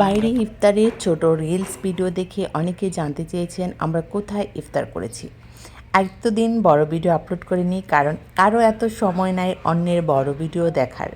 বাইরে ইফতারের ছোট রিলস ভিডিও দেখে অনেকে জানতে চেয়েছেন আমরা কোথায় ইফতার করেছি। এতদিন বড় ভিডিও আপলোড করিনি কারণ কারও এত সময় নাই অন্যের বড় ভিডিও দেখার।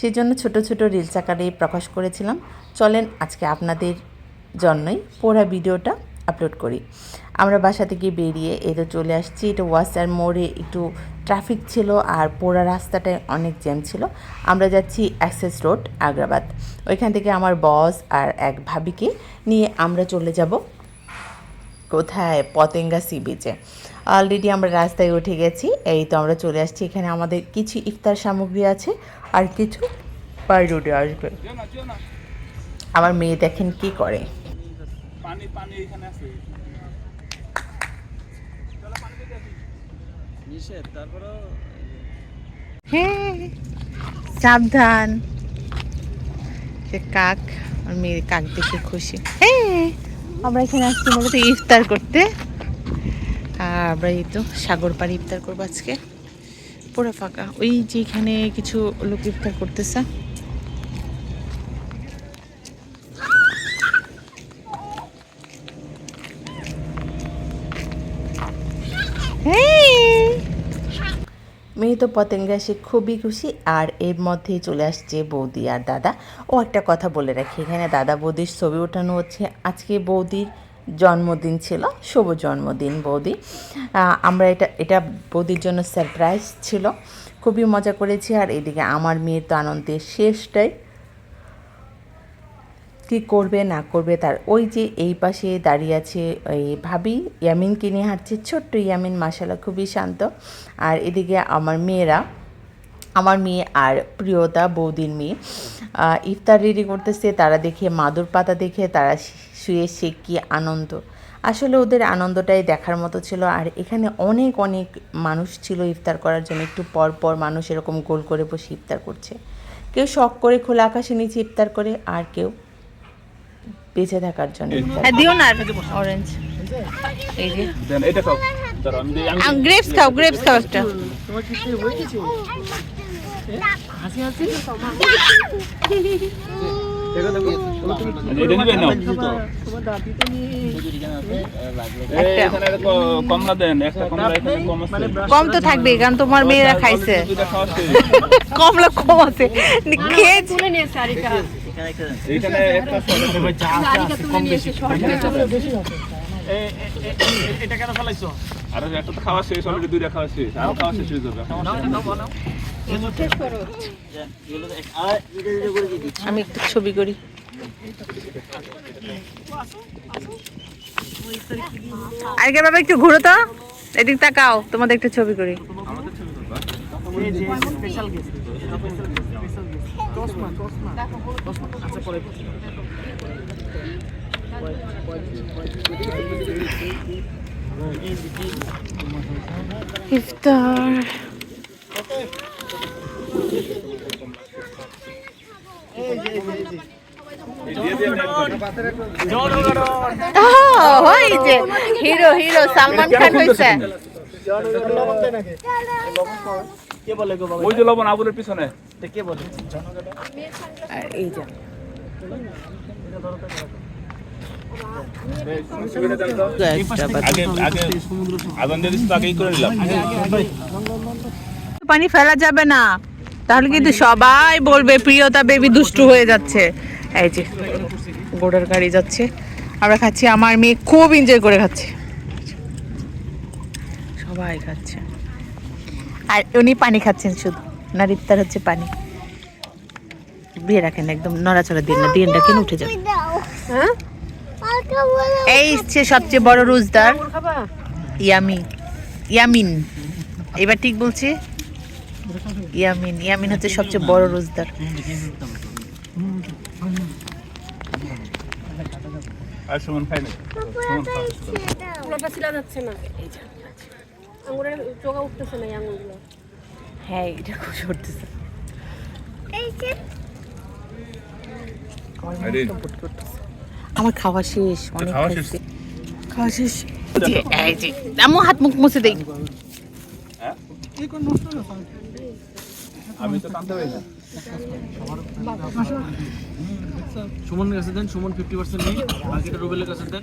সেজন্য ছোট ছোট রিলস আকারে প্রকাশ করেছিলাম। চলেন আজকে আপনাদের জন্যই পুরো ভিডিওটা আপলোড করি। আমরা বাসা থেকে বেরিয়ে এটা চলে আসছি। এটা ওয়াসার মোড়ে একটু ট্রাফিক ছিল আর পোড়া রাস্তাটায় অনেক জ্যাম ছিল। আমরা যাচ্ছি অ্যাক্সেস রোড আগ্রাবাদ। ওইখান থেকে আমার বস আর এক ভাবিকে নিয়ে আমরা চলে যাব কোথায়? পতেঙ্গা সি বিচে অলরেডি আমরা রাস্তায় উঠে গেছি। এই তো আমরা চলে আসছি। এখানে আমাদের কিছু ইফতার সামগ্রী আছে আর কিছু বাই রোডে আসবে। আমার মেয়ে দেখেন কি করে। পানি পানি এখানে আছে। নিষেধ তারপরেও হ্যাঁ সাবধান। সে কাক আর মেয়ে কাক দেখে খুশি। হ্যাঁ আমরা এখানে আসছি মূলত ইফতার করতে। আর আমরা এই তো সাগর পাড়ে ইফতার করব আজকে। পুরো ফাঁকা। ওই যে এখানে কিছু লোক ইফতার করতেছে। মেয়ে তো পতেঙ্গা, সে খুবই খুশি আর এর মধ্যেই চলে আসছে বৌদি আর দাদা। ও একটা কথা বলে রাখি, এখানে দাদা বৌদির ছবি ওঠানো হচ্ছে। আজকে বৌদির জন্মদিন ছিল, শুভ জন্মদিন বৌদি। আমরা এটা এটা বৌদির জন্য সারপ্রাইজ ছিল। খুবই মজা করেছি আর এদিকে আমার মেয়ের তো আনন্দের শেষটাই কি করবে, না করবে, তার ওই যে এই পাশে দাঁড়িয়ে আছে এই ভাবি, ইয়ামিনকে নিয়ে হাঁটছে ছোট্ট ইয়ামিন মাসালা খুবই শান্ত। আর এদিকে আমার মেয়েরা, আমার মেয়ে আর প্রিয়তা বৌদির মেয়ে ইফতার রেডি করতেছে, তারা দেখে মাদুর পাতা দেখে তারা শুয়ে সে কি আনন্দ। আসলে ওদের আনন্দটাই দেখার মতো ছিল, আর এখানে অনেক অনেক মানুষ ছিল ইফতার করার জন্য, একটু পর পর মানুষ এরকম গোল করে বসে ইফতার করছে। কেউ শখ করে খোলা আকাশে নিচে ইফতার করে, আর কেউ বেঁচে থাকার জন্য। হ্যাঁ দিও না অরেঞ্জ এই যে। দেন এটা খাও। দাঁড়াও আমি গ্রেপস খাও গ্রেপস খাও একটা। এটা নিবেন নাও। এই, একটা। এখানে একটা ক- কমলা দেন একটা কমলা কম আছে। কম খাওয়া কম আর একটা শেষ অলরেডি দুইটা খাওয়া শেষ। আরও খাওয়া শেষ হয়ে যাবে। আমি একটু ছবি করি। আজকে বাবা একটু ঘুরো তো। এদিক তাকাও তোমাদের একটু ছবি করি। ইফতার। আহ, ওই যে হিরো হিরো সালমান খান হইছে। ওই যে লবণ আবুলের পিছনে। এই আগেই করে নিলাম পানি ফেলা যাবে না। তাহলে কিন্তু সবাই বলবে, প্রিয়তা বেবি দুষ্টু হয়ে যাচ্ছে। এই যে, গোড়ার গাড়ি যাচ্ছে। আমরা খাচ্ছি, আমার মেয়ে খুব এনজয় করে খাচ্ছে। সবাই খাচ্ছে। আর উনি পানি খাচ্ছেন শুধু। না ইফতার হচ্ছে পানি। বিয়ে রাখেন একদম নড়াচড়া দিন না দিন রাখেন উঠে যাবে এই হচ্ছে সবচেয়ে বড় রোজদার। ইয়ামি ইয়ামিন। এবার ঠিক বলছি? ইয়ামিন। ইয়ামিন হচ্ছে সবচেয়ে বড় রোজদার। যাচ্ছে না। হ্যাঁ এটা খুব সরতেছে আমার খাওয়া শেষ অনেক খাওয়া শেষ? আচ্ছা। আমি হাত মুখ মুছে দেই। হ্যাঁ? আমি সুমন গেছে দেন সুমন ফিফটি পার্সেন্ট নেই বাকিটা রুবেলের কাছে দেন।